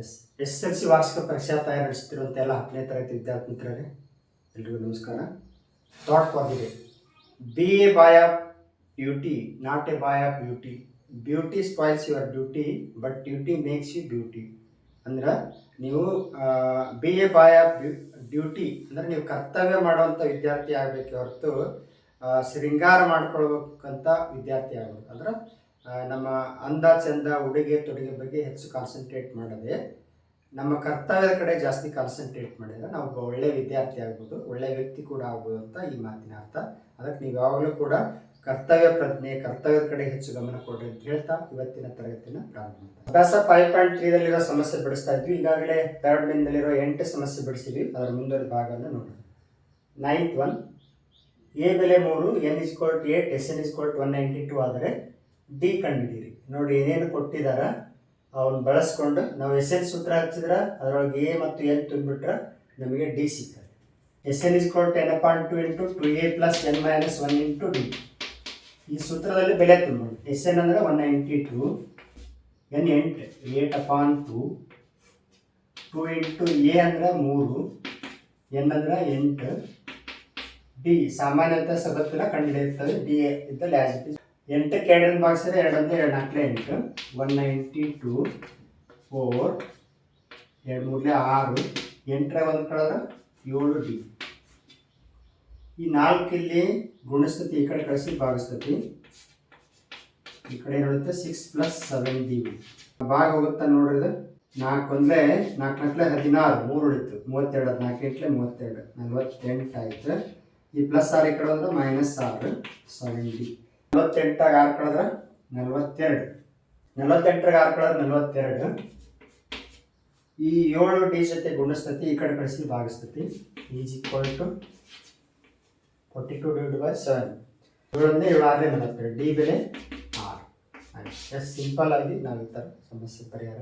S S L C ವಾರ್ಷಿಕ ಪರೀಕ್ಷಾ ತಯಾರಿ ನಡೆಸುತ್ತಿರುವಂಥ ಎಲ್ಲ ಹತ್ತನೇ ತರಗತಿ ವಿದ್ಯಾರ್ಥಿ ಮಿತ್ರರೇ ಎಲ್ರಿಗೂ ನಮಸ್ಕಾರ. Thought for the day be a boy of beauty not a boy of beauty beauty spoils your duty but duty makes you beauty ಅಂದ್ರೆ ನೀವು be a boy of duty ಅಂದ್ರೆ ನೀವು ಕರ್ತವ್ಯ ಮಾಡುವಂಥ ವಿದ್ಯಾರ್ಥಿ ಆಗಬೇಕೆ ಹೊರತು ಶೃಂಗಾರ ಮಾಡ್ಕೊಳ್ಬೇಕಂತ ವಿದ್ಯಾರ್ಥಿ ಆಗ್ಬೇಕು. ಅಂದ್ರೆ ನಮ್ಮ ಅಂದ ಚಂದ ಉಡುಗೆ ತೊಡುಗೆ ಬಗ್ಗೆ ಹೆಚ್ಚು ಕಾನ್ಸಂಟ್ರೇಟ್ ಮಾಡದೆ, ನಮ್ಮ ಕರ್ತವ್ಯದ ಕಡೆ ಜಾಸ್ತಿ ಕಾನ್ಸಂಟ್ರೇಟ್ ಮಾಡಿದ್ರೆ ನಾವು ಒಳ್ಳೆಯ ವಿದ್ಯಾರ್ಥಿ ಆಗ್ಬೋದು ಒಳ್ಳೆಯ ವ್ಯಕ್ತಿ ಕೂಡ ಆಗ್ಬೋದು ಅಂತ ಈ ಮಾತಿನ ಅರ್ಥ. ಅದಕ್ಕೆ ನೀವು ಯಾವಾಗಲೂ ಕೂಡ ಕರ್ತವ್ಯ ಪ್ರಜ್ಞೆ, ಕರ್ತವ್ಯದ ಕಡೆ ಹೆಚ್ಚು ಗಮನ ಕೊಡ್ರಿ ಅಂತ ಹೇಳ್ತಾ ಇವತ್ತಿನ ತರಗತಿಯನ್ನು ಪ್ರಾರಂಭ ಮಾಡ್ತಾರೆ ಅಭ್ಯಾಸ ಫೈವ್ ಪಾಯಿಂಟ್ ತ್ರೀದಲ್ಲಿರೋ ಸಮಸ್ಯೆ ಬಿಡಿಸ್ತಾ ಇದ್ವಿ. ಈಗಾಗಲೇ ಥರ್ಡ್ ಮೇನ್ನಲ್ಲಿರೋ ಎಂಟು ಸಮಸ್ಯೆ ಬಿಡಿಸಿದ್ವಿ. ಅದರ ಮುಂದುವರೆದ ಭಾಗವನ್ನು ನೋಡೋಣ. ನೈನ್ತ್ ಒನ್ ಎ ಬೆಲೆ ಮೂರು n is equal to eight S n is equal to one ninety two ಆದರೆ ಡಿ ಕಂಡುಹಿಡೀರಿ ನೋಡಿ ಏನೇನು ಕೊಟ್ಟಿದಾರ ಅವನ್ನ ಬಳಸ್ಕೊಂಡು ನಾವು ಎಸ್ ಎನ್ ಸೂತ್ರ ಹಚ್ಚಿದ್ರೆ ಅದರೊಳಗೆ ಎ ಮತ್ತು ಎನ್ ತುಂಬಿಟ್ರೆ ನಮಗೆ ಡಿ ಸಿಗ್ತದೆ. ಎಸ್ ಎನ್ ಇಸ್ ಕೊಟ್ಟು n point two into two a plus n minus one into d. ಈ ಸೂತ್ರದಲ್ಲಿ ಬೆಲೆ ತುಂಬೋಣ ಎಸ್ ಎನ್ ಅಂದರೆ ಒನ್ ನೈಂಟಿ ಟು, ಎನ್ ಎಂಟು, eight upon two two into a ಅಂದರೆ ಮೂರು, ಎನ್ ಅಂದರೆ ಎಂಟು, ಡಿ. ಸಾಮಾನ್ಯತೆ ಸದತ್ತಿನ ಕಂಡುಹಿಡಿಯುತ್ತದೆ ಡಿ ಇದ್ದಲ್ಲಿ ಆಸ್ ಇಟ್ ಇಸ್ ಎಂಟಕ್ಕೆ ಕ್ಯಾಂಡಲ್ ಬಾಕ್ಸ್ ಎರಡೊಂದು ಎರಡು ನಾಲ್ಕಲೆ ಎಂಟು. ಒನ್ ನೈಂಟಿ ಟು ಫೋರ್ ಎರಡು ಮೂರನೇ ಆರು. ಎಂಟರ ಒಂದು ಕಳೆದ್ರೆ ಏಳು ಡಿ ಈ ನಾಲ್ಕು ಇಲ್ಲಿ ಗುಣಿಸ್ತತಿ, ಈ ಕಡೆ ಕಳಿಸಿ ಭಾಗಿಸ್ತತಿ. ಈ ಕಡೆ ಏನಾಗುತ್ತೆ ಸಿಕ್ಸ್ ಪ್ಲಸ್ ಸೆವೆನ್ ಡಿ ಭಾಗ ಹೋಗುತ್ತಾ ಇದು. ನಾಲ್ಕು ಅಂದರೆ ನಾಲ್ಕು ನಾಲ್ಕಲೆ ಹದಿನಾರು, ಮೂರು ಉಳಿತು. ಮೂವತ್ತೆರಡು ನಾಲ್ಕು ಎಂಟ್ಲೆ ಮೂವತ್ತೆರಡು. ನಲ್ವತ್ತೆಂಟು ಆಯಿತು. ಈ ಪ್ಲಸ್ ಆರು ಈ ಕಡೆ ಒಂದು ಮೈನಸ್ ಆರು ಸೆವೆನ್ ಡಿ ನಲವತ್ತೆಂಟಾಗ ಆರು ಕಳೆದ್ರೆ ನಲವತ್ತೆರಡು. ನಲವತ್ತೆಂಟರಾಗ ಆರು ನಲವತ್ತೆರಡು. ಈ ಏಳು ಡಿ ಜೊತೆ ಗುಣಿಸ್ತತಿ, ಈ ಕಡೆ ಕಳಿಸಿ ಭಾಗಿಸ್ತತಿ. Is equal to forty two divide by seven. ಏಳೊಂದೇ ಏಳು ಆರನೇ ನಲವತ್ತೆರಡು. ಡಿ ಬೆಲೆ ಆರು. ಎಸ್ ಸಿಂಪಲ್ ಆಗಿ ನಾವು ಈ ಥರ ಸಮಸ್ಯೆ ಪರಿಹಾರ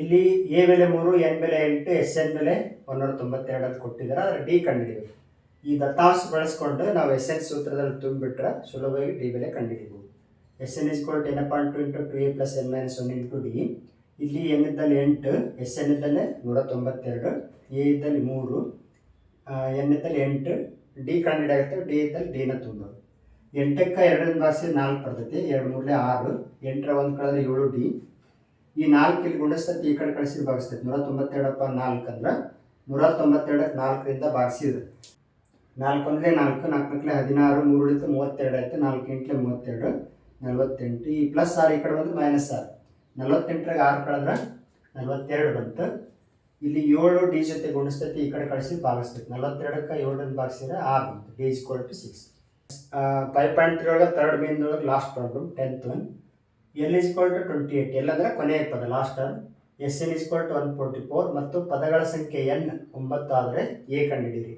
ಇಲ್ಲಿ ಎ ಬೆಲೆ ಮೂರು, ಎನ್ ಬೆಲೆ ಎಂಟು, ಎಸ್ ಎನ್ ಬೆಲೆ ಒಂದೂರ ತೊಂಬತ್ತೆರಡು ಅಂತ ಕೊಟ್ಟಿದ್ದಾರೆ. ಅದರ ಡಿ ಕಂಡುಹಿಡಿಬೇಕು. ಈ ದತ್ತಾಂಶ ಬಳಸ್ಕೊಂಡು ನಾವು ಎಸ್ ಎನ್ ಸೂತ್ರದಲ್ಲಿ ತುಂಬಿಬಿಟ್ರೆ ಸುಲಭವಾಗಿ ಡಿ ಬೆಲೆ ಕಂಡುಹಿಡಿಬೋದು. S n is equal to n point two into two a plus n minus one into d ಇಲ್ಲಿ ಎನ್ ಇದ್ದಲ್ಲಿ ಎಂಟು ಎಸ್ ಎನ್ ಇದ್ದಲ್ಲಿ ನೂರ ತೊಂಬತ್ತೆರಡು ಎ ಇದ್ದಲ್ಲಿ ಮೂರು ಎನ್ ಇದ್ದಲ್ಲಿ ಎಂಟು ಡಿ ಕಂಡುಹಿಡಿಯಾಗುತ್ತೆ ಡಿ ಇದ್ದಲ್ಲಿ ಡಿನ ತುಂಬೋದು. ಎಂಟಕ್ಕೆ ಎರಡರಿಂದ ಭಾಷೆ ನಾಲ್ಕು ಬರ್ತೈತಿ, ಎರಡು ಮೂರಲೆ ಆರು, ಎಂಟರ ಒಂದು ಕಳೆದ್ರೆ ಏಳು ಡಿ ಈ ನಾಲ್ಕು ಇಲ್ಲಿ ಗುಣಿಸ್ತೈತಿ, ಈ ಕಡೆ ಕಳಿಸಿ ಭಾಗಿಸ್ತೈತಿ ನೂರ ತೊಂಬತ್ತೆರಡಪ್ಪ ನಾಲ್ಕು ಅಂದ್ರೆ ನೂರ ತೊಂಬತ್ತೆರಡಕ್ಕೆ ನಾಲ್ಕರಿಂದ ಭಾಗಿಸಿದ್ರು. ನಾಲ್ಕು ಅಂದರೆ ನಾಲ್ಕು ನಾಲ್ಕು ನಾಲ್ಕು ಹದಿನಾರು, ಮೂರು ಉಳಿತು ಮೂವತ್ತೆರಡು ಆಯಿತು. ನಾಲ್ಕು ಎಂಟ್ಲೆ ಮೂವತ್ತೆರಡು, ನಲವತ್ತೆಂಟು. ಈ ಪ್ಲಸ್ ಆರು ಈ ಕಡೆ ಬಂದು ಮೈನಸ್ ಆರು. ನಲ್ವತ್ತೆಂಟರಾಗ ಆರು ಕಳೆದ್ರೆ ನಲವತ್ತೆರಡು ಬಂತು. ಇಲ್ಲಿ ಏಳು ಡಿ ಜೊತೆ ಗುಣಿಸ್ತೈತಿ, ಈ ಕಡೆ ಕಳಿಸಿ ಭಾಗಿಸ್ತೈತಿ. ನಲ್ವತ್ತೆರಡಕ್ಕೆ ಏಳರಿಂದ ಭಾಗಿಸಿದ್ರೆ ಆರು ಬಂತು. D is two six five point three ಒಳಗೆ third ಮೇನ್ದೊಳಗೆ last problem tenth one l is two twenty eight l ಅಂದರೆ ಕೊನೆಯ ಪದ ಲಾಸ್ಟ್ ಅದು S n is two one forty four ಮತ್ತು ಪದಗಳ ಸಂಖ್ಯೆ ಎನ್ ಒಂಬತ್ತು ಆದರೆ ಎ ಕಂಡುಹಿಡಿಯಿರಿ.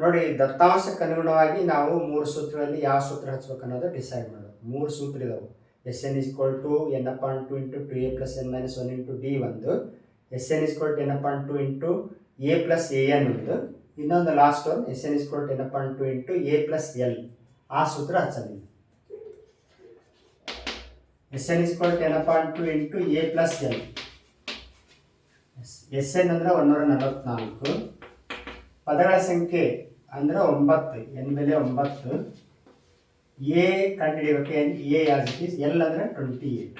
ನೋಡಿ, ದತ್ತಾಂಶಕ್ಕೆ ಅನುಗುಣವಾಗಿ ನಾವು ಮೂರು ಸೂತ್ರದಲ್ಲಿ ಯಾವ ಸೂತ್ರ ಹಚ್ಬೇಕು ಅನ್ನೋದು ಡಿಸೈಡ್ ಮಾಡೋದು. ಮೂರು ಸೂತ್ರ ಇದಾವೆ. S n is two n point two into two a plus n minus one into d ಒಂದು. S n is two n point two into a plus a n ಒಂದು. ಇನ್ನೊಂದು ಲಾಸ್ಟ್ ಒಂದು S n is two n point two into a plus l ಆ ಸೂತ್ರ ಹಚ್ಚಲಿ. S n is two n point two into a plus l S n ಅಂದರೆ ಒಂದೂರ ನಲವತ್ನಾಲ್ಕು. ಪದಗಳ ಸಂಖ್ಯೆ ಅಂದ್ರೆ ಒಂಬತ್ತು, ಎನ್ ಬೆಲೆ ಒಂಬತ್ತು. ಎ ಕಂಡುಹಿಡಿಯಬೇಕು, n, a as it is l ಅಂದರೆ ಟ್ವೆಂಟಿ ಏಟ್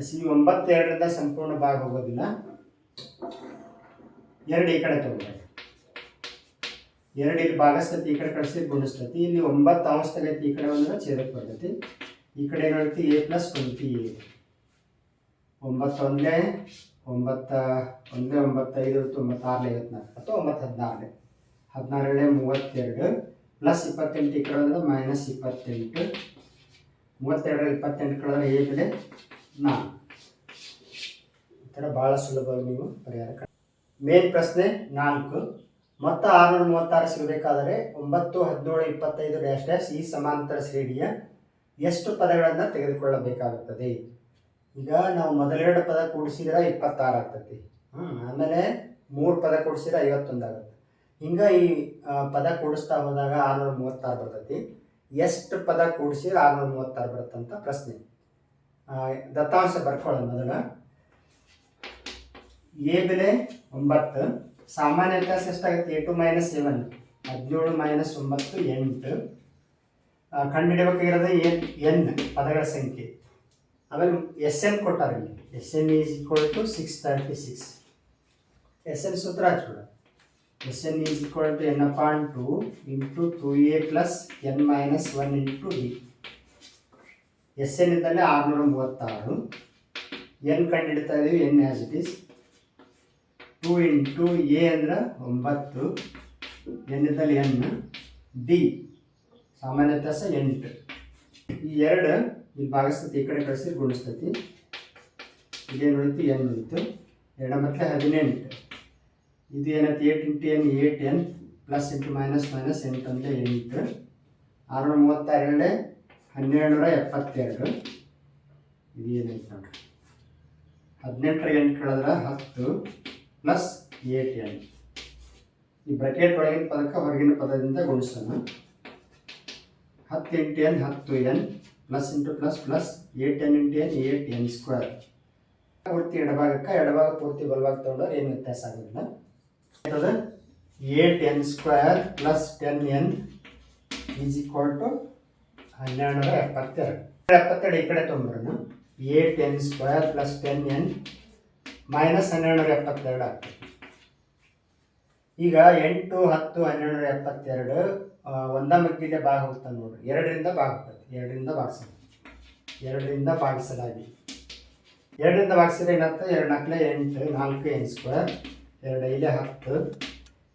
ಎಸ್ ಈ ಒಂಬತ್ತು ಎರಡರಿಂದ ಸಂಪೂರ್ಣ ಭಾಗ ಹೋಗೋದಿಲ್ಲ. ಎರಡು ಈ ಕಡೆ ತಗೋಬೇಕು ಎರಡು ಇಲ್ಲಿ ಭಾಗಸ್ತತಿ ಈ ಕಡೆ ಕಳಿಸಿ ಗುಣಿಸ್ತತಿ ಇಲ್ಲಿ ಒಂಬತ್ತು ಅಂಶ ಈ ಕಡೆ ಒಂದು ಛೇದಕ್ಕೆ ಬರ್ತೈತಿ. ಈ ಕಡೆ ಏನಾಗುತ್ತೆ ಎ ಪ್ಲಸ್ ಟ್ವೆಂಟಿ ಏಟ್ ಒಂಬತ್ತು ಒಂದಲೇ ಒಂಬತ್ತ ಒಂದೇ ಒಂಬತ್ತೈದು ತೊಂಬತ್ತಾರಲೆ ಐವತ್ನಾಲ್ಕು. ಅಥವಾ ಒಂಬತ್ತು ಹದಿನಾರಲೆ ಹದಿನಾರಳೆ ಮೂವತ್ತೆರಡು ಪ್ಲಸ್ ಇಪ್ಪತ್ತೆಂಟು ಈ ಕಡೆ ಮೈನಸ್ ಇಪ್ಪತ್ತೆಂಟು. ಮೂವತ್ತೆರಡರ ಇಪ್ಪತ್ತೆಂಟು ಕಳೆದ್ರೆ ಎ ಬೆಲೆ ನಾಲ್ಕು. ಈ ಥರ ಭಾಳ ಸುಲಭವಾಗಿ ನೀವು ಪರಿಹಾರ ಮೇನ್ ಪ್ರಶ್ನೆ ನಾಲ್ಕು. ಮೊತ್ತ ಆರುನೂರ ಮೂವತ್ತಾರು ಸಿಗಬೇಕಾದರೆ ಒಂಬತ್ತು, ಹದಿನೇಳು, ಇಪ್ಪತ್ತೈದು ಡ್ಯಾಶ್ ಡ್ಯಾಶ್ ಈ ಸಮಾಂತರ ಶ್ರೇಣಿಯ ಎಷ್ಟು ಪದಗಳನ್ನು ತೆಗೆದುಕೊಳ್ಳಬೇಕಾಗುತ್ತದೆ? ಈಗ ನಾವು ಮೊದಲೆರಡು ಪದ ಕೂಡಿಸಿದ್ರೆ ಇಪ್ಪತ್ತಾರು ಆಗ್ತದೆ. ಹ್ಞೂ ಆಮೇಲೆ ಮೂರು ಪದ ಕೂಡಿಸಿದ್ರೆ ಐವತ್ತೊಂದು ಆಗುತ್ತೆ. ಹಿಂಗೆ ಈ ಪದ ಕೂಡಿಸ್ತಾ ಹೋದಾಗ ಆರುನೂರ ಮೂವತ್ತಾರು ಬರ್ತೈತಿ. ಎಷ್ಟು ಪದ ಕೂಡಿಸಿದ್ರೆ ಆರುನೂರ ಮೂವತ್ತಾರು ಬರುತ್ತಂತ ಪ್ರಶ್ನೆ. ದತ್ತಾಂಶ ಬರ್ಕೊಳ್ಳೋಣ ಮೊದಲ. ಎ ಬೆಲೆ ಒಂಬತ್ತು, ಸಾಮಾನ್ಯ ವ್ಯತ್ಯಾಸ ಎಷ್ಟಾಗುತ್ತೆ? ಎ ಟು ಮೈನಸ್ ಸೆವೆನ್, ಹದಿನೇಳು ಮೈನಸ್ ಒಂಬತ್ತು, ಎಂಟು. ಕಂಡುಹಿಡಬೇಕಾಗಿರೋದು ಎನ್ ಎನ್ ಪದಗಳ ಸಂಖ್ಯೆ. ಆಮೇಲೆ S N ಕೊಟ್ಟಾರೆ S n is equal to six thirty six. S n ಸೂತ್ರ ಹಚ್ಬಿಡ n is equal to n upon two into two a plus n minus one into d S n ಇದ್ದಲ್ಲೇ ಆರುನೂರ ಮೂವತ್ತಾರು. N ಕಂಡುಹಿಡ್ತಾ ಇದೀವಿ n as it is two into a ಅಂದ್ರೆ ಒಂಬತ್ತು. N ಇದ್ದಲ್ಲಿ N D ಸಾಮಾನ್ಯ ವ್ಯತ್ಯಾಸ ಎಂಟು. ಈ ಎರಡು ಇಲ್ಲಿ ಭಾಗಸ್ತತಿ ಈ ಕಡೆ ಕಳಿಸಿ ಗುಣಿಸ್ತೈತಿ. ಇದೇನು ಉಳಿತು ಎನ್ ಉಳಿತು ಎರಡು ಮತ್ತು ಹದಿನೆಂಟು. ಇದು ಏನೈತಿ? Eight into n eight n plus into minus minus ಎಂಟು ಅಂದರೆ ಎಂಟು ಆರುನೂರ ಮೂವತ್ತೆರಡು ಹನ್ನೆರಡು ನೂರ ಎಪ್ಪತ್ತೆರಡು ಇದು ಏನೈತೆ ನೋಡ್ರಿ? ಹದಿನೆಂಟರ ಎಂಟು ಕಳೆದ್ರೆ? ಹತ್ತು ಪ್ಲಸ್ ಏಟ್ ಎನ್ ಈ ಬ್ರಕೆಟ್ ಒಳಗಿನ ಪದಕ್ಕೆ ಹೊರಗಿನ ಪದದಿಂದ ಗುಣಿಸೋಣ. ಹತ್ತು ಇಂಟು ಎನ್ ಹತ್ತು n plus into plus plus eight n into n eight n square ಪೂರ್ತಿ ಎಡಭಾಗಕ್ಕೆ, ಎಡಭಾಗ ಪೂರ್ತಿ ಬಲಭಾಗ ತಗೊಂಡ್ರೆ ಏನು ವ್ಯತ್ಯಾಸ ಆಗೋದಿಲ್ಲ. ಅದು eight n square plus ten n is equal to ಹನ್ನೆರಡು ನೂರ ಎಪ್ಪತ್ತೆರಡು ಎಪ್ಪತ್ತೆರಡು ಈ ಕಡೆ ತೊಗೊಂಡ್ರು eight n square plus ten n minus ಹನ್ನೆರಡು ನೂರ ಎಪ್ಪತ್ತೆರಡು ಆಗ್ತದೆ. ಈಗ ಎಂಟು, ಹತ್ತು ಹನ್ನೆರಡು ನೂರ ಎಪ್ಪತ್ತೆರಡು ಒಂದ ಮಗ್ಗಿದೆ ಭಾಗ ಹೋಗ್ತಾನೆ ನೋಡ್ರಿ. ಎರಡರಿಂದ ಭಾಗ ಹೋಗ್ತದೆ ಎರಡರಿಂದ ಭಾಗಿಸೋದು. ಎರಡರಿಂದ ಭಾಗಿಸಲಾಗಿ. ಎರಡರಿಂದ ಭಾಗಿಸಿದ್ರೆ ಏನಾಗ್ತದೆ? ಎರಡು ನಾಲ್ಕಲೆ ಎಂಟು, ನಾಲ್ಕು ಎನ್ ಸ್ಕ್ವೇರ್ ಎರಡು ಐಲೆ ಹತ್ತು,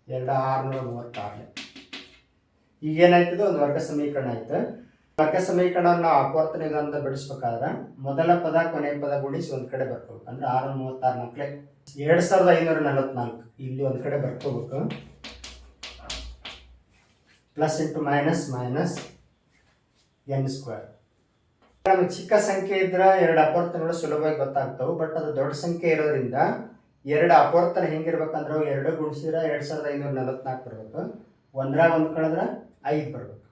ಎರಡು ಆರುನೂರ ಈಗ ಏನಾಯ್ತದೆ ಒಂದು ವರ್ಗ ಸಮೀಕರಣ ಆಯ್ತು. ವರ್ಗ ಸಮೀಕರಣವನ್ನು ವಿಧಾನದ ಬಿಡಿಸ್ಬೇಕಾದ್ರೆ ಮೊದಲ ಪದ, ಕೊನೆಯ ಪದ ಗುಣಿಸಿ ಒಂದು ಕಡೆ ಬರ್ಕೋಬೇಕು. ಅಂದ್ರೆ ಆರು ಮೂವತ್ತಾರು ನಾಲ್ಕಲೆ. ಎರಡು ಸಾವಿರದ ಐನೂರ ನಲವತ್ನಾಲ್ಕು. ಇಲ್ಲಿ ಒಂದು ಕಡೆ ಬರ್ಕೋಬೇಕು. Plus into minus minus n square. ನಮಗೆ ಚಿಕ್ಕ ಸಂಖ್ಯೆ ಇದ್ರೆ ಎರಡು ಅಪವರ್ತನಗಳು ಸುಲಭವಾಗಿ ಗೊತ್ತಾಗ್ತವೆ. ಬಟ್ ಅದು ದೊಡ್ಡ ಸಂಖ್ಯೆ ಇರೋದ್ರಿಂದ ಎರಡು ಅಪವರ್ತನ ಹೆಂಗಿರ್ಬೇಕಂದ್ರೆ ಎರಡು ಗುಣಿಸಿದ್ರೆ ಎರಡು ಸಾವಿರದ ಐನೂರ ನಲವತ್ನಾಲ್ಕು ಬರಬೇಕು. ಒಂದ್ರಾಗ ಒಂದು ಕಳೆದ್ರೆ ಐದು ಬರಬೇಕು.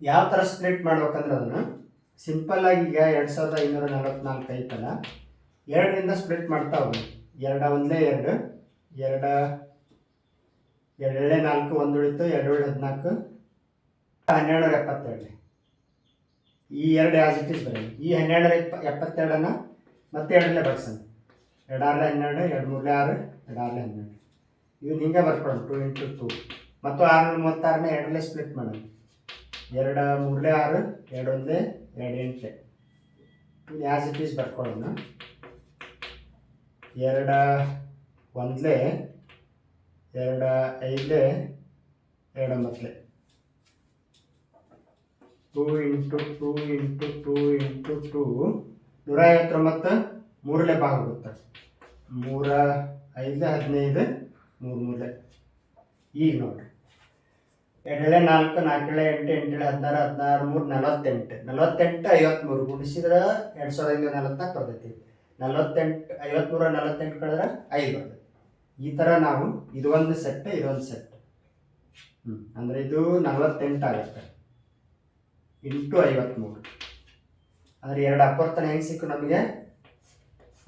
ಯಾವ ಥರ ಸ್ಪ್ಲಿಟ್ ಮಾಡ್ಬೇಕಂದ್ರೆ ಅದನ್ನು ಸಿಂಪಲ್ ಆಗಿ ಈಗ ಎರಡು ಸಾವಿರದ ಐನೂರ ನಲವತ್ನಾಲ್ಕು ಐತಲ್ಲ, ಎರಡರಿಂದ ಸ್ಪ್ಲಿಟ್ ಮಾಡ್ತಾ ಹೋಗಿ ಎರಡ ಒಂದೇ ಎರಡು, ಎರಡ ಎರಡೇ ನಾಲ್ಕು ಒಂದು ಉಳಿತು ಎರಡು ಹದಿನಾಲ್ಕು ಹನ್ನೆರಡರ ನೂರ ಎಪ್ಪತ್ತೆರಡು ಈ ಎರಡು ಆಸ್ ಬರೀ ಈ ಹನ್ನೆರಡರ ನೂರ ಎಪ್ಪ, ಎಪ್ಪತ್ತೆರಡನ್ನ ಮತ್ತೆ ಎರಡನ್ನೇ ಬರ್ಸೋಣ ಎರಡು ಆರಲೆ ಹನ್ನೆರಡು ಎರಡು ಮೂರಲೆ ಆರು ಎರಡು ಆರಲೆ ಹನ್ನೆರಡು. ಇದು ಹಿಂಗೆ ಬರ್ಕೊಳ್ಳೋಣ ಟು ಇಂಟು ಟು ಮತ್ತು ಆರುನೂರ ಮೂವತ್ತಾರನ್ನ ಎರಡಲೇ ಸ್ಪ್ಲಿಟ್ ಮಾಡೋಣ ಎರಡು, ಮೂರಲೆ ಆರು ಎರಡು ಒಂದೇ ಎರಡು ಎಂಟಲೆ. ಆಸ್ ಇಟ್ ಈಸ್ ಬರ್ಕೊಳ್ಳೋಣ ಎರಡು, ಒಂದಲೇ, ಎರಡು, ಐದಲೇ ಎರಡು ಒಂಬತ್ತಲೆ two into two into two into two ನೂರ ಐವತ್ತೊಂಬತ್ತು ಮೂರಲೆ ಭಾಗ ಹೋಗುತ್ತೆ ಮೂರ, ಐದು, ಹದಿನೈದು, ಮೂರು ಮೂರು ಈಗ ನೋಡಿರಿ. ಎರಡೇಳೆ ನಾಲ್ಕು, ನಾಲ್ಕೇಳೆ, ಎಂಟು, ಎಂಟೇಳೆ, ಹದಿನಾರು ಹದಿನಾರು, ಮೂರು, ನಲವತ್ತೆಂಟು. ನಲವತ್ತೆಂಟು ಐವತ್ತ್ಮೂರು ಗುಣಿಸಿದ್ರೆ ಎರಡು ಸಾವಿರದ ಐನೂರ ನಲವತ್ನಾಲ್ಕು ಬರ್ತೈತಿ. ನಲವತ್ತೆಂಟು ಐವತ್ತ್ಮೂರ ನಲವತ್ತೆಂಟು ಕಳೆದ್ರೆ ಐದು ಬರ್ತೈತಿ. ಈ ಥರ ನಾವು ಇದು ಒಂದು ಸೆಟ್ ಇದೊಂದು ಸೆಟ್ ಹ್ಞೂ ಅಂದರೆ ಇದು ನಲವತ್ತೆಂಟು ಆಗುತ್ತೆ. ಇಂಟು ಐವತ್ತ್ಮೂರು ಅಂದರೆ ಎರಡು ಅಪ್ಪರ್ತನ ಹೆಂಗೆ ಸಿಕ್ಕು ನಮಗೆ?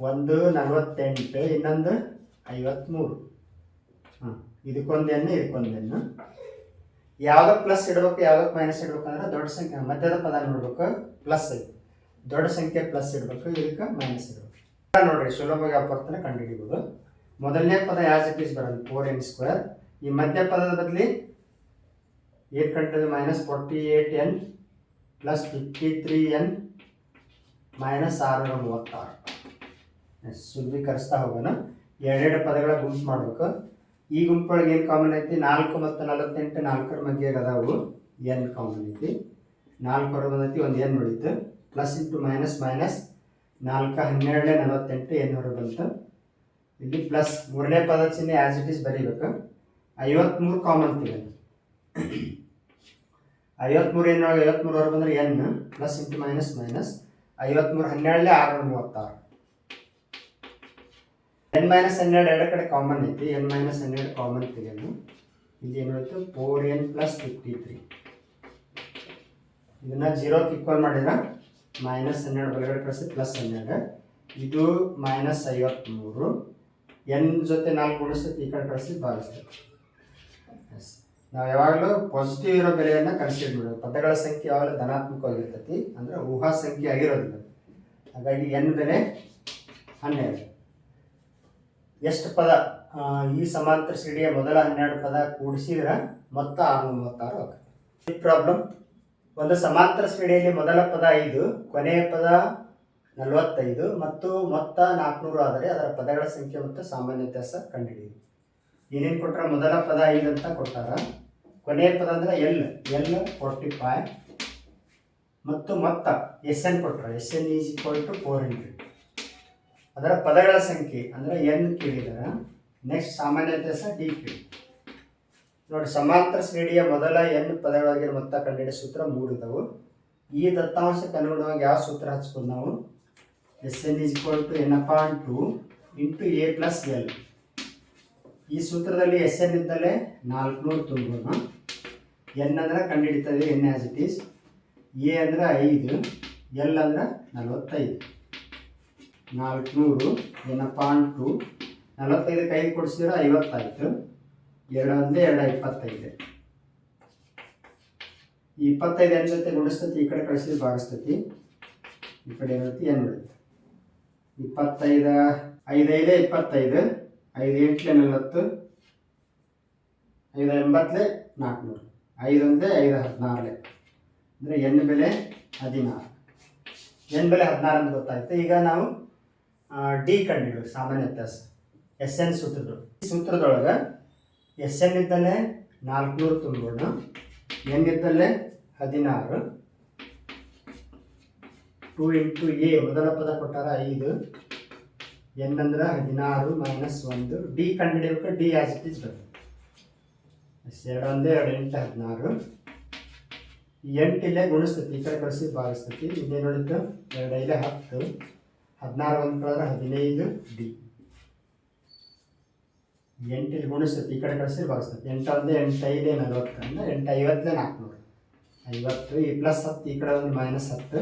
ಒಂದು ನಲವತ್ತೆಂಟು, ಇನ್ನೊಂದು ಐವತ್ತ್ಮೂರು ಹಾಂ ಇದಕ್ಕೊಂದು ಎಣ್ಣೆ ಇದಕ್ಕೊಂದು ಎಣ್ಣೆ ಪ್ಲಸ್ ಇಡ್ಬೇಕು ಯಾವಾಗ ಮೈನಸ್ ಇಡಬೇಕು ಅಂದ್ರೆ ದೊಡ್ಡ ಸಂಖ್ಯೆ, ಮಧ್ಯದ ಪದ ನೋಡ್ಬೇಕು ಪ್ಲಸ್ ಐತಿ ದೊಡ್ಡ ಸಂಖ್ಯೆ ಪ್ಲಸ್ ಇಡ್ಬೇಕು, ಇದಕ್ಕೆ ಮೈನಸ್ ಇಡಬೇಕು. ನೋಡ್ರಿ, ಸುಲಭವಾಗಿ ಅಪವರ್ತನ ಕಂಡುಹಿಡಿಬೋದು? ಮೊದಲನೇ ಪದ ಯಾಸ್ ಇಟ್ ಈಸ್ ಬರೋದು ಫೋರ್ ಎನ್ ಸ್ಕ್ವೇರ್ ಈ ಮಧ್ಯ ಪದದ ಬದಲಿ eight country minus forty eight n plus fifty three n minus ಆರುನೂರ ಮೂವತ್ತಾರು. ಸುಲಭೀಕರಿಸ್ತಾ ಹೋಗೋಣ. ಎರಡೆರಡು ಪದಗಳ ಗುಂಪು ಮಾಡಬೇಕು. ಈ ಗುಂಪೊಳಗೆ ಏನು ಕಾಮನ್ ಐತಿ? ನಾಲ್ಕು ಮತ್ತು ನಲವತ್ತೆಂಟು ನಾಲ್ಕರ ಮಧ್ಯೆ ಅದಾವು ಎನ್ ಕಾಮನ್ ಐತಿ. ನಾಲ್ಕು ಹೊರ ಬಂದೈತಿ ಒಂದು ಎನ್ ಉಳಿತು. ಪ್ಲಸ್ ಇಂಟು ಮೈನಸ್ ಮೈನಸ್ ನಾಲ್ಕು, ಹನ್ನೆರಡನೇ, ನಲವತ್ತೆಂಟು ಎನ್ ಹೊರ ಬಂತು. ಇಲ್ಲಿ ಪ್ಲಸ್ ಮೂರನೇ ಪದ ಚಿಹ್ನೆ ಆ್ಯಸ್ ಇಟ್ ಈಸ್ ಬರೀಬೇಕು. ಐವತ್ತ್ಮೂರು ಕಾಮನ್ ತೆಗೆದು ಐವತ್ತ್ಮೂರು ಏನು ಐವತ್ತ್ಮೂರು ಹೊರ ಬಂದ್ರೆ n? Plus into minus minus ಐವತ್ತ್ಮೂರು ಹನ್ನೆರಡನೇ, ಆರುನೂರ ಮೂವತ್ತಾರು. ಎನ್ ಮೈನಸ್ ಹನ್ನೆರಡು ಎರಡು ಕಡೆ ಕಾಮನ್ ಐತಿ ಎನ್ ಮೈನಸ್ ಹನ್ನೆರಡು ಕಾಮನ್ ತೆಗೆದು ಇಲ್ಲಿ ಏನಾಯ್ತು four n plus fifty three ಇದನ್ನ ಜೀರೋಕ್ಕೆ ಈಕ್ವಲ್ ಮಾಡಿದ್ರೆ ಮೈನಸ್ ಹನ್ನೆರಡು ಬಲಗಡೆ ಕಳಿಸಿ ಪ್ಲಸ್ ಹನ್ನೆರಡು ಇದು ಮೈನಸ್ ಐವತ್ತ್ಮೂರು ಎನ್ ಜೊತೆ ನಾಲ್ಕು ಗುಣಿಸ್ತೈತಿ ಈ ಕಡೆ ಕಳಿಸಿ ಭಾಗಿಸ್ತೈತಿ ಎಸ್ ನಾವು ಯಾವಾಗಲೂ ಪಾಸಿಟಿವ್ ಇರೋ ಬೆಲೆಯನ್ನು ಕನ್ಸಿಡರ್ ಮಾಡೋದು ಪದಗಳ ಸಂಖ್ಯೆ ಯಾವಾಗಲೂ ಧನಾತ್ಮಕವಾಗಿರ್ತೈತಿ. ಅಂದರೆ ಊಹಾ ಸಂಖ್ಯೆ ಆಗಿರೋದಿಲ್ಲ ಹಾಗಾಗಿ ಎನ್ ಬೆಲೆ ಹನ್ನೆರಡು. ಎಷ್ಟು ಪದ ಈ ಸಮಾಂತರ ಶ್ರೇಣಿಯ ಮೊದಲ ಹನ್ನೆರಡು ಪದ ಕೂಡಿಸಿದ್ರೆ ಮೊತ್ತ ಆರುನೂರ ಮೂವತ್ತಾರು ಆಗುತ್ತೆ. ಈ ಪ್ರಾಬ್ಲಮ್ ಒಂದು ಸಮಾಂತರ ಶ್ರೇಣಿಯಲ್ಲಿ ಮೊದಲ ಪದ ಐದು, ಕೊನೆಯ ಪದ ನಲವತ್ತೈದು ಮತ್ತು ಮೊತ್ತ ನಾಲ್ಕುನೂರು ಆದರೆ ಅದರ ಪದಗಳ ಸಂಖ್ಯೆ ಮತ್ತು ಸಾಮಾನ್ಯ ವ್ಯತ್ಯಾಸ ಕಂಡುಹಿಡಿಯಿರಿ. ಏನೇನು ಕೊಟ್ಟರೆ ಮೊದಲ ಪದ ಐದು ಅಂತ ಕೊಟ್ಟಾರ? ಕೊನೆಯ ಪದ ಅಂದರೆ ಎಲ್ ಎಲ್ ಫೋರ್ಟಿ ಫೈವ್ ಮತ್ತು ಮೊತ್ತ ಎಸ್ ಎನ್ ಕೊಟ್ಟರೆ S n is equal to four hundred ಅದರ ಪದಗಳ ಸಂಖ್ಯೆ ಅಂದರೆ ಎನ್ ಕೇಳಿದರೆ. ನೆಕ್ಸ್ಟ್ ಸಾಮಾನ್ಯ ವ್ಯತ್ಯಾಸ ಡಿ ಕೇಳಿ. ನೋಡಿ, ಸಮಾಂತರ ಶ್ರೇಣಿಯ ಮೊದಲ ಎನ್ ಪದಗಳಾಗಿರೋ ಮೊತ್ತ ಕಂಡಿಡಿಯ ಸೂತ್ರ ಮೂರು ಇದಾವು. ಈ ದತ್ತಾಂಶಕ್ಕೆ ಅನುಗುಣವಾಗಿ ಯಾವ ಸೂತ್ರ ಹಚ್ಕೊಂಡು ನಾವು? S n is equal to n upon two into a plus l ಈ ಸೂತ್ರದಲ್ಲಿ ಎಸ್ ಎನ್ ಇದ್ದಲ್ಲೇ ನಾಲ್ಕುನೂರು ತುಂಬೋಣ. ಎನ್ ಅಂದ್ರೆ ಕಂಡುಹಿಡಿತದೆ n as it is a ಅಂದ್ರೆ ಐದು ಎಲ್ ಅಂದ್ರೆ ನಲವತ್ತೈದು. ನಾಲ್ಕುನೂರು, ಏನಪ್ಪ ಅಂಟು ನಲವತ್ತೈದು ಕೈ ಕೊಡಿಸಿದ್ರೆ ಐವತ್ತಾಯಿತು. ಎರಡು ಅಂದರೆ ಎರಡು ಇಪ್ಪತ್ತೈದು ಇಪ್ಪತ್ತೈದು ಎನ್ ಜೊತೆ ಗುಡಿಸ್ತತಿ ಈ ಕಡೆ ಕಳಿಸಿದ್ರೆ ಭಾಗಿಸ್ತತಿ. ಈ ಕಡೆ ಏನೈತಿ ಎನ್ ಉಳಿತು ಇಪ್ಪತ್ತೈದು, ಐದೈದೇ ಇಪ್ಪತ್ತೈದು ಐದು ಎಂಟ್ಲೆ ನಲವತ್ತು, ಐದು ಎಂಬತ್ತಲೆ ನಾಲ್ಕುನೂರು ಐದು ಒಂದೇ ಐದು ಹದಿನಾರಲೆ. ಅಂದರೆ ಎಣ್ಣೆ ಬೆಲೆ ಹದಿನಾರು. ಎನ್ ಬೆಲೆ ಹದಿನಾರು ಅಂತ ಗೊತ್ತಾಯ್ತು. ಈಗ ನಾವು ಡಿ ಕಂಡಿಡ್ಬೇಕು ಸಾಮಾನ್ಯ ವ್ಯತ್ಯಾಸ ಎಸ್ ಎನ್ ಸೂತ್ರದ್ದು ಈ ಸೂತ್ರದೊಳಗೆ ಎಸ್ ಎನ್ ಇದ್ದಲ್ಲೇ ನಾಲ್ಕುನೂರು ತುಂಬೋಣ, ಎನ್ ಇದ್ದಲ್ಲೇ ಹದಿನಾರು, ಟು ಇಂಟು ಎ ಮೊದಲ ಪದ ಕೊಟ್ಟಾರ ಐದು, ಎನ್ ಅಂದ್ರೆ ಹದಿನಾರು ಮೈನಸ್ ಒಂದು. ಡಿ ಕಂಡುಹಿಡಿಯಬೇಕು, ಡಿ ಆಸ್ ಇಟ್ ಇಸ್ ಬರ್ತದೆ. ಎಸ್ ಎರಡು ಒಂದೇ, ಎರಡು ಎಂಟು ಹದಿನಾರು. ಎಂಟಿಲ್ಲೇ ಗುಣಿಸ್ತತಿ, ಈ ಕಡೆ ಕಳಿಸಿ ಭಾಗಿಸ್ತೈತಿ. ಇನ್ನೇನು ಉಳಿತು ಎರಡು ಐದೇ ಹತ್ತು. ಹದಿನಾರು ಒಂದು ಕಳೆದ್ರೆ ಹದಿನೈದು ಡಿ. ಎಂಟಿಲ್ ಗುಣಿಸ್ತೈತಿ ಈ ಕಡೆ ಕಳಿಸಿ ಭಾಗಿಸ್ತೈತಿ ಎಂಟು ಎಂಟೈದೆ ನಲ್ವತ್ತು ಅಂದರೆ ಎಂಟು ಐವತ್ತನೇ ನಾಲ್ಕುನೂರು. ಐವತ್ತು, ಈ ಪ್ಲಸ್ ಹತ್ತು, ಈ ಕಡೆ ಒಂದು ಮೈನಸ್ ಹತ್ತು,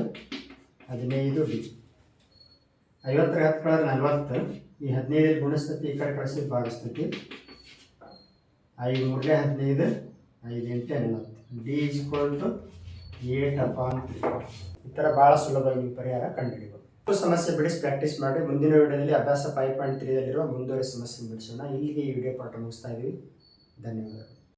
ಹದಿನೈದು ಡಿ. ಐವತ್ತರ ಹತ್ತು ಕಳೆದ್ರೆ ನಲ್ವತ್ತು, ಈ ಹದಿನೈದು ಗುಣಿಸ್ತೈತಿ ಈ ಕಡೆ ಕಳಿಸಿ ಭಾಗಿಸ್ತೈತಿ ಐದು ಮೂರಲೇ ಹದಿನೈದು ಐದು ಎಂಟು ನಲವತ್ತು. D is equal eight upon ಈ ಥರ ಭಾಳ ಸುಲಭವಾಗಿ ಪರಿಹಾರ ಕಂಡುಹಿಡಿಬೋದು. ಸಮಸ್ಯೆ ಬಿಡಿಸಿ ಪ್ರಾಕ್ಟೀಸ್ ಮಾಡಿ ಮುಂದಿನ ವಿಡಿಯೋದಲ್ಲಿ ಅಭ್ಯಾಸ ಫೈವ್ ಪಾಯಿಂಟ್ ತ್ರೀದಲ್ಲಿರುವ ಮುಂದುವರೆ ಸಮಸ್ಯೆ ಬಿಡಿಸೋಣ ಇಲ್ಲಿಗೆ ಈ ವಿಡಿಯೋ ಪಾಠ ಮುಗಿಸ್ತಾ ಇದ್ದೀವಿ ಧನ್ಯವಾದಗಳು.